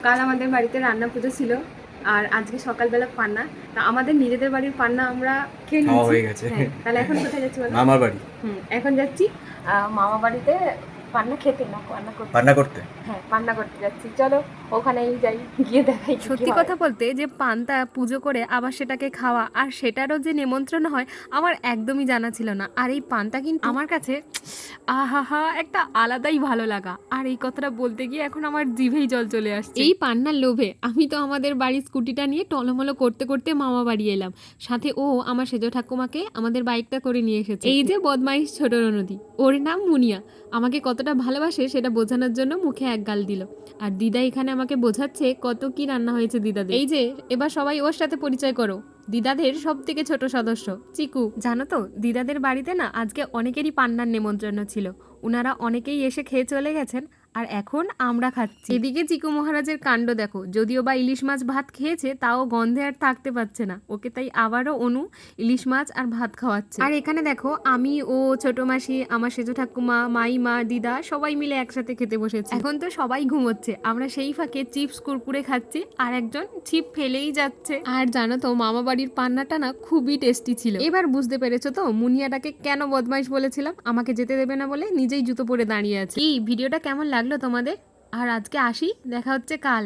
কাল আমাদের বাড়িতে রান্না পুজো ছিল আর আজকে সকালবেলা পান্না। তা আমাদের নিজেদের বাড়ির পান্না আমরা খেয়ে নিয়েছি। হয়ে তাহলে এখন কোথায় যাচ্ছি বলো? মামার বাড়ি। হুম, এখন যাচ্ছি আহ, মামা বাড়িতে পান্না খেতে না পান্না করতে। পান্না করতে? হ্যাঁ পান্না করতে যাচ্ছি। চলো ওখানেই যাই গিয়ে দেখাই সত্যি কথা বলতে যে পান্তা পুজো করে আবার সেটাকে খাওয়া আর সেটারও যে নিমন্ত্রণ হয় আমার একদমই জানা ছিল না। আর এই পান্তা কিন্তু আমার কাছে আহা হা একটা আলাদাই ভালো লাগা। আর এই কথাটা বলতে গিয়ে এখন আমার জিভেই জল চলে আসছে। এই পান্নার লোভে আমি তো আমাদের বাড়ির স্কুটিটা নিয়ে টলমলো করতে করতে মামা বাড়ি এলাম। সাথে ও আমার সেজ ঠাকুমাকে আমাদের বাইকটা করে নিয়ে এসেছে। এই যে বদমাইশ ছোট নদী ওর নাম মুনিয়া। আমাকে কতটা ভালোবাসে সেটা বোঝানোর জন্য মুখে এক গাল দিল। আর দিদা এখানে আমাকে বোঝাচ্ছে কত কি রান্না হয়েছে দিদাদের। এই যে, এবার সবাই ওর সাথে পরিচয় করো। দিদাদের সব থেকে ছোট সদস্য, চিকু। জানো তো, দিদাদের বাড়িতে না আজকে অনেকেরই পান্নার নেমন্ত্রণ ছিল। উনারা অনেকেই এসে খেয়ে চলে গেছেন, আর এখন আমরা খাচ্ছি। এদিকে চিকু মহারাজের কাণ্ড দেখো, যদিও বা ইলিশ মাছ ভাত খেয়েছে, তাও গন্ধে আর থাকতে পারছে না। ওকে তাই আবারও অনু ইলিশ মাছ আর ভাত খাওয়াচ্ছে। আর এখানে দেখো, আমি, ও, ছোট মাসি, আমার সেজো ঠাকুমা, মাই, মা, দিদা সবাই মিলে একসাথে খেতে বসেছি। এখন তো সবাই ঘুমোচ্ছে, আমরা সেই ফাঁকে চিপস কুরকুরে খাচ্ছি, আর একজন চিপ ফেলেই যাচ্ছে। আর জানো তো, মামা বাড়ির পান্নাটা না খুবই টেস্টি ছিল। এবার বুঝতে পেরেছ তো, মুনিয়াটাকে কেন বদমাইশ বলেছিলাম? আমাকে যেতে দেবে না বলে নিজেই জুতো পরে দাঁড়িয়ে আছে। এই ভিডিওটা কেমন লাগল তোমাদের? আর আজকে আসি, দেখা হচ্ছে কাল।